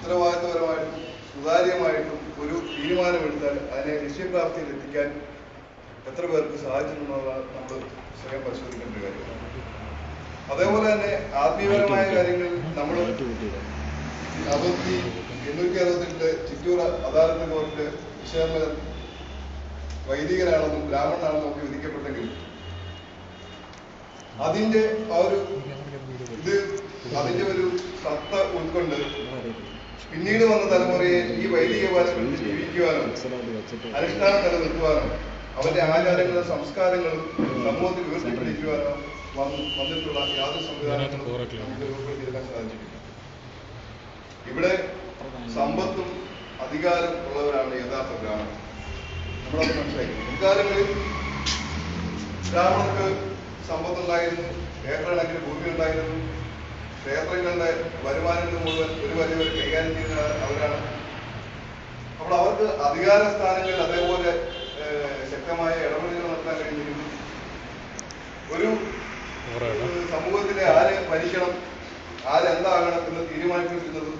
ഉത്തരവാദിത്വപരമായിട്ടും സുതാര്യമായിട്ടും ഒരു തീരുമാനമെടുത്താൽ അതിനെ ലക്ഷ്യപ്രാപ്തിയിൽ എത്തിക്കാൻ എത്ര പേർക്ക് സാധിച്ചിട്ടുണ്ടെന്നുള്ളത് നമ്മൾ സ്വയം പരിശോധിക്കേണ്ട കാര്യമാണ്. അതേപോലെ തന്നെ ആത്മീയപരമായ കാര്യങ്ങളിൽ നമ്മൾ അറുപത്തി എണ്ണൂറ്റി അറുപത്തെട്ട് ചിറ്റൂർ അദാലത്ത് കോർട്ട് വിശേഷ വൈദികനാണെന്നും ബ്രാഹ്മണനാണെന്നും ഒക്കെ വിധിക്കപ്പെട്ടെങ്കിൽ അതിന്റെ ആ ഒരു ഇത് അതിന്റെ ഒരു സത്ത ഉൾക്കൊണ്ട് പിന്നീട് വന്ന തലമുറയെ ഈ വൈദിക പാരമ്പര്യത്തിൽ ജീവിക്കുവാനും അനുഷ്ഠാനം നിലനിർത്തുവാനും അവന്റെ ആചാരങ്ങളും സംസ്കാരങ്ങളും സമൂഹത്തിൽ ഉയർത്തിപ്പിടിക്കുവാനോ വന്ന് വന്നിട്ടുള്ള യാതൊരു സംവിധാനങ്ങളും രൂപപ്പെടുത്തിയെടുക്കാൻ സാധിച്ചിട്ടില്ല. ഇവിടെ സമ്പത്തും അധികാരം ഉള്ളവരാണ് യഥാർത്ഥ ബ്രാഹ്മണർ. നമ്മളത് മനസ്സിലാക്കി. മുൻകാലങ്ങളിൽ ബ്രാഹ്മണർക്ക് സമ്പത്തുണ്ടായിരുന്നു ഏക്കർ കണക്കിന് ഭൂമി ഉണ്ടായിരുന്നു ക്ഷേത്രങ്ങളുടെ വരുമാനങ്ങൾ മുഴുവൻ ഒരു പരിധി കൈകാര്യം ചെയ്യുന്ന അവരാണ്. അപ്പോൾ അവർക്ക് അധികാര സ്ഥാനങ്ങളിൽ അതേപോലെ ശക്തമായ ഇടപെടലുകൾ നടത്താൻ കഴിഞ്ഞിരുന്നു ഒരു സമൂഹത്തിലെ ആരെ ഭരിക്കണം ആരെന്താകണം എന്ന് തീരുമാനിച്ചിരുന്നതും